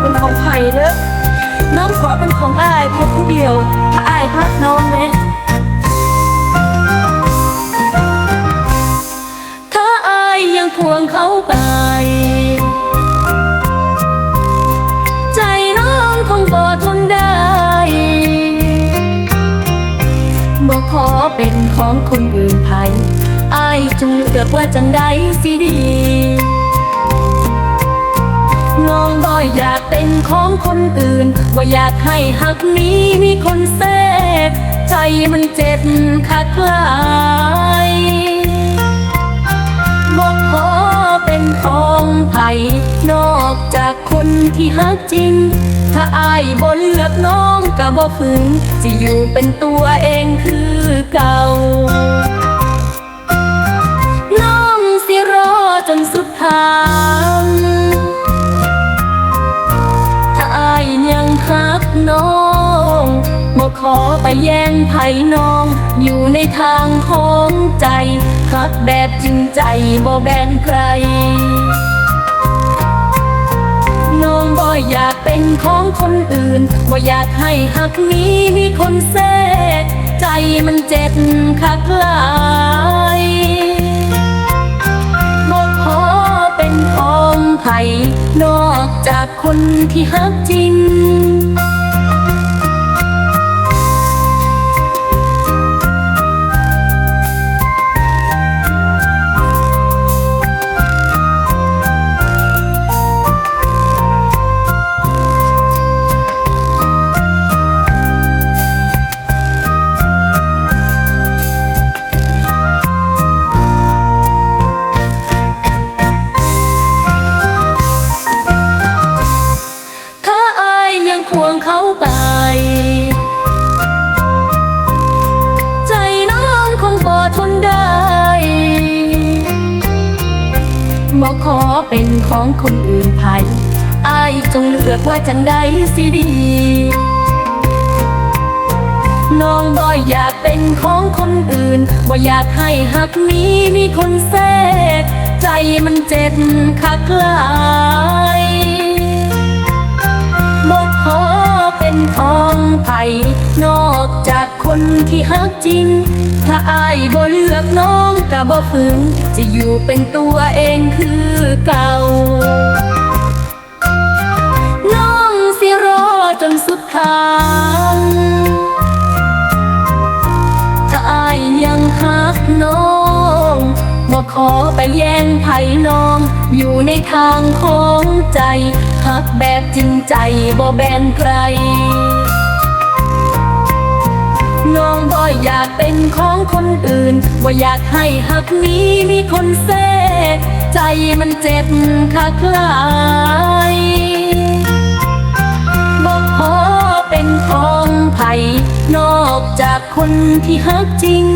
เป็นของไผ่เด้อน้องขอเป็นของอ้ายเพียงผู้เดียวถ้าอายรักน้องไหมถ้าอายยังทวงเขาไปใจน้องคงบ่ทนได้บ่ขอเป็นของคนอื่นไผอายจึงเลือกว่าจังใดสิดี น้องบ่อยากเป็นของคนอื่นบ่อยากให้หักนี้มีคนเสพใจมันเจ็บขาดลายบ่ขอเป็นของไผนอกจากคนที่หักจริง ถ้าอายบ่เลือกน้องก็บ่ฝืนจะอยู่เป็นตัวเองคือเก่า น้องบ่ขอไปแย่งไผน้อง อยู่ในทางของใจฮักแบบจริงใจบ่แบ่งใคร น้องบ่อยากเป็นของคนอื่นบ่อยากให้ฮักนี้มีคนเสกใจมันเจ็บคักหลายบอกขอเป็นของไผ่นอกจากคนที่ฮักจริง บอกขอเป็นของคนอื่นภายอายจงเลือกว่าจังใดสิดี น้องบ่อยากเป็นของคนอื่น บ่อยากให้หักนี้มีคนแทรกใจมันเจ็บคักหลายบอกขอเป็นของไผ่นอกจาก คนที่ฮักจริง ถ้าอายบ่เลือกน้องก็บ่ฝืนจะอยู่เป็นตัวเองคือเก่า น้องสิรอจนสุดทางถ้าอายยังฮักน้องบ่ขอไปแย่งไผ่น้อง อยู่ในทางของใจฮักแบบจริงใจบ่แบนใคร องบ่อยากเป็นของคนอื่น ว่าอยากให้ฮักนี้มีคนเสกใจมันเจ็บคักหลายบอกขอเป็นของไผ่นอกจากคนที่ฮักจริง